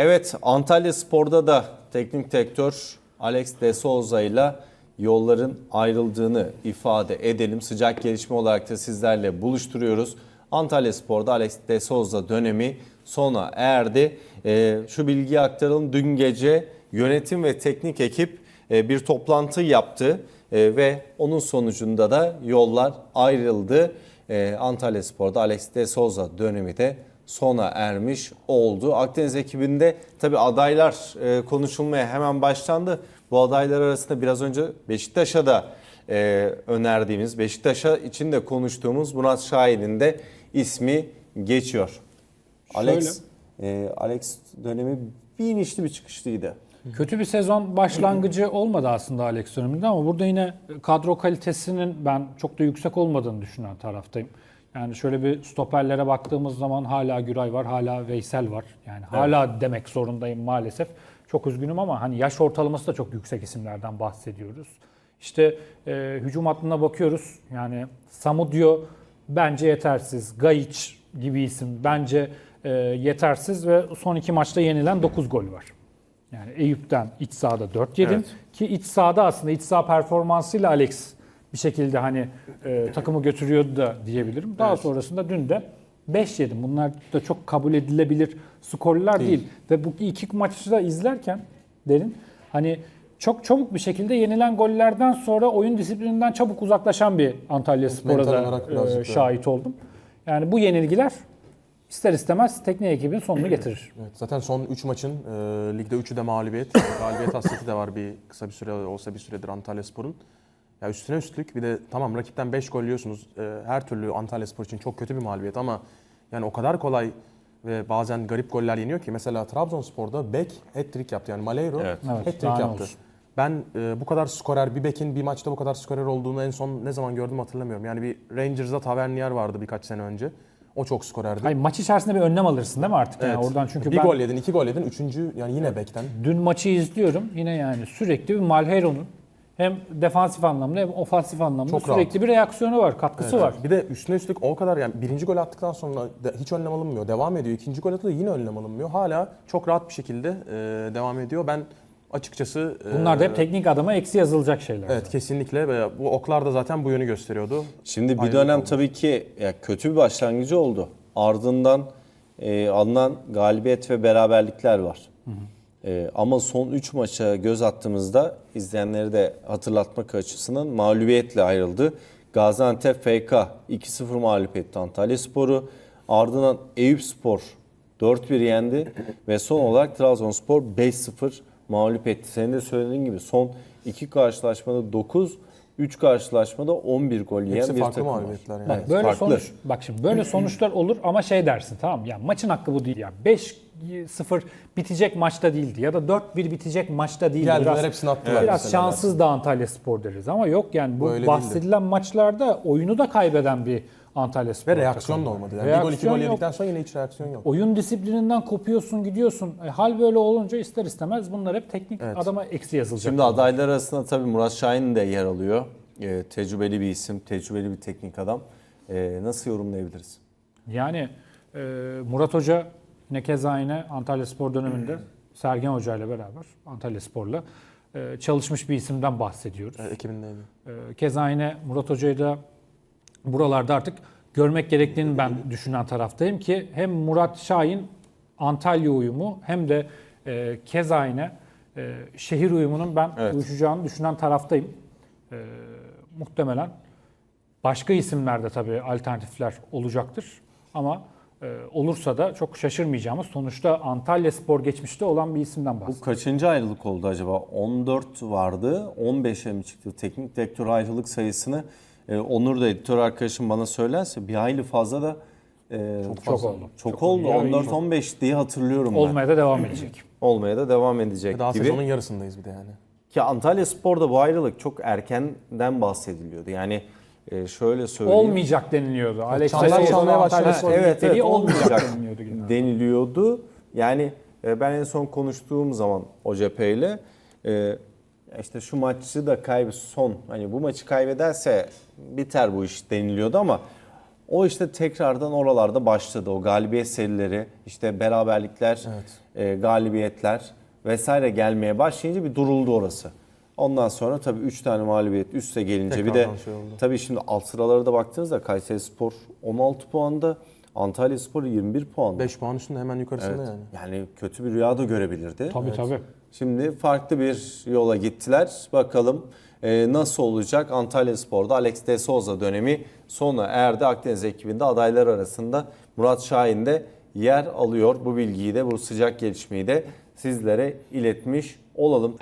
Evet Antalya Spor'da da teknik direktör Alex de Souza ile yolların ayrıldığını ifade edelim. Sıcak gelişme olarak da sizlerle buluşturuyoruz. Antalya Spor'da Alex de Souza dönemi sona erdi. Ee, şu bilgiyi aktaralım. Dün gece yönetim ve teknik ekip e, bir toplantı yaptı E, ve onun sonucunda da yollar ayrıldı. E, Antalya Spor'da Alex de Souza dönemi de sona ermiş oldu. Akdeniz ekibinde tabi adaylar e, konuşulmaya hemen başlandı. Bu adaylar arasında biraz önce Beşiktaş'a da e, önerdiğimiz, Beşiktaş'a için de konuştuğumuz Murat Şahin'in de ismi geçiyor. Alex, e, Alex dönemi bir inişli bir çıkışlıydı. Kötü bir sezon başlangıcı olmadı aslında Alex döneminde ama burada yine kadro kalitesinin ben çok da yüksek olmadığını düşünen taraftayım. Yani şöyle bir stoperlere baktığımız zaman hala Güray var, hala Veysel var. Yani hala demek zorundayım maalesef. Çok üzgünüm ama hani yaş ortalaması da çok yüksek isimlerden bahsediyoruz. İşte e, hücum hattına bakıyoruz. Yani Samudio bence yetersiz. Gayic gibi isim bence e, yetersiz ve son iki maçta yenilen 9 gol var. Yani Eyüp'ten iç sahada 4 yedim. Evet. Ki iç sahada aslında iç saha performansıyla Alex bir şekilde hani e, takımı götürüyordu da diyebilirim. Daha sonrasında dün de 5 yedim. Bunlar da çok kabul edilebilir skorlar değil. Ve bu iki maçı da izlerken derin hani çok çabuk bir şekilde yenilen gollerden sonra oyun disiplininden çabuk uzaklaşan bir Antalya Spor'a da e, şahit oldum. Yani bu yenilgiler ister istemez teknik ekibin sonunu getirir. Evet, zaten son 3 maçın e, ligde 3'ü de mağlubiyet. Galibiyet hasreti de var bir kısa bir süre olsa bir süredir Antalya Spor'un. Ya üstüne üstlük bir de tamam rakipten 5 gol yiyorsunuz. E, her türlü Antalya Spor için çok kötü bir mağlubiyet ama yani o kadar kolay ve bazen garip goller yeniyor ki mesela Trabzonspor'da bek hat-trick yaptı. Yani Malheiro Evet. Evet, hat-trick yaptı. olsun. Ben e, bu kadar skorer bir bekin bir maçta bu kadar skorer olduğunu en son ne zaman gördüm hatırlamıyorum. Yani bir Rangers'da Tavernier vardı birkaç sene önce. O çok skorerdi. Hayır, maç içerisinde bir önlem alırsın değil mi artık? Yani Evet. oradan çünkü bir ben gol yedin, iki gol yedin, üçüncü yani yine bekten. dün maçı izliyorum. Yine yani sürekli bir Malheiro'nun hem defansif anlamda hem ofansif anlamda Çok sürekli bir reaksiyonu var, katkısı var. Bir de üstüne üstlük o kadar yani birinci gol attıktan sonra hiç önlem alınmıyor. Devam ediyor. İkinci gol atıyor yine önlem alınmıyor. Hala çok rahat bir şekilde e, devam ediyor. Ben açıkçası... e, Bunlar da hep teknik adama eksi yazılacak şeyler. Evet kesinlikle bu oklar da zaten bu yönü gösteriyordu. Şimdi bir Ayrılık dönem oldu. tabii ki ya kötü bir başlangıcı oldu. Ardından e, alınan galibiyet ve beraberlikler var. E, ama son 3 maça göz attığımızda izleyenleri de hatırlatmak açısından mağlubiyetle ayrıldı. Gaziantep FK 2-0 mağlup etti Antalya Sporu. Ardından Eyüp Spor 4-1 yendi ve son olarak Trabzonspor 5-0 mağlup etti. Senin de söylediğin gibi son 2 karşılaşmada 9, 3 karşılaşmada 11 gol yiyen Hepsi bir farklı takım var. mağlubiyetler yani. Bak Evet, böyle farklı. sonuç bak şimdi böyle sonuçlar olur ama şey dersin tamam ya maçın hakkı bu değil ya 5-0 bitecek maçta değildi ya da 4-1 bitecek maçta değildi. Geldiler, Biraz, hepsini attılar Biraz mesela şanssız da Antalya Spor deriz ama yok yani bu Öyle bahsedilen maçlarda oyunu da kaybeden bir Antalya Spor. Ve reaksiyon da olmadı. Yani bir gol iki Reaksiyon gol yedikten sonra yine hiç reaksiyon yok. Oyun disiplininden kopuyorsun gidiyorsun. E, hal böyle olunca ister istemez bunlar hep teknik adama eksi yazılacak. Şimdi adaylar arasında tabii Murat Şahin de yer alıyor. E, tecrübeli bir isim, tecrübeli bir teknik adam. E, nasıl yorumlayabiliriz? Yani e, Murat Hoca ne keza yine Antalya Spor döneminde Sergen Hoca ile beraber Antalya Spor'la e, çalışmış bir isimden bahsediyoruz. E, ekibindeydi. E, keza yine Murat Hoca'yı da buralarda artık görmek gerektiğini ben düşünen taraftayım ki hem Murat Şahin Antalya uyumu hem de e, keza yine e, şehir uyumunun ben Evet. uyuşacağını düşünen taraftayım. E, muhtemelen başka isimlerde tabii alternatifler olacaktır ama olursa da çok şaşırmayacağımız sonuçta Antalya Spor geçmişte olan bir isimden Bu bahsediyoruz. kaçıncı ayrılık oldu acaba? 14 vardı, 15'e mi çıktı? Teknik direktör ayrılık sayısını e, Onur da editör arkadaşım bana söylerse bir hayli fazla da e, Çok fazla. oldu. Çok, Çok oldu. oldu. Yani 14-15 diye hatırlıyorum ben. Olmaya da devam edecek. Olmaya da devam edecek Daha gibi. sezonun yarısındayız bir de yani. Ki Antalya Spor'da bu ayrılık çok erkenden bahsediliyordu. Yani e, şöyle söyleyeyim. Olmayacak deniliyordu. Alex Sessoğlu çalmaya başladı. Evet, evet, olmayacak deniliyordu. genelde. deniliyordu. Yani e, ben en son konuştuğum zaman o cepheyle e, işte şu maçı da kayb son hani bu maçı kaybederse biter bu iş deniliyordu ama O işte tekrardan oralarda başladı. O galibiyet serileri, işte beraberlikler, e, galibiyetler vesaire gelmeye başlayınca bir duruldu orası. Ondan sonra tabii 3 tane mağlubiyet üste gelince bir de Tekrardan şey oldu. tabii şimdi alt sıralara da baktığınızda Kayseri Spor 16 puanda, Antalya Spor 21 puanda. 5 puan üstünde hemen yukarısında Evet. yani. Yani kötü bir rüya da görebilirdi. Tabii tabii. Şimdi farklı bir yola gittiler. Bakalım e, nasıl olacak? Antalya Spor'da Alex de Souza dönemi sona erdi. Akdeniz ekibinde adaylar arasında Murat Şahin de yer alıyor. Bu bilgiyi de bu sıcak gelişmeyi de sizlere iletmiş olalım.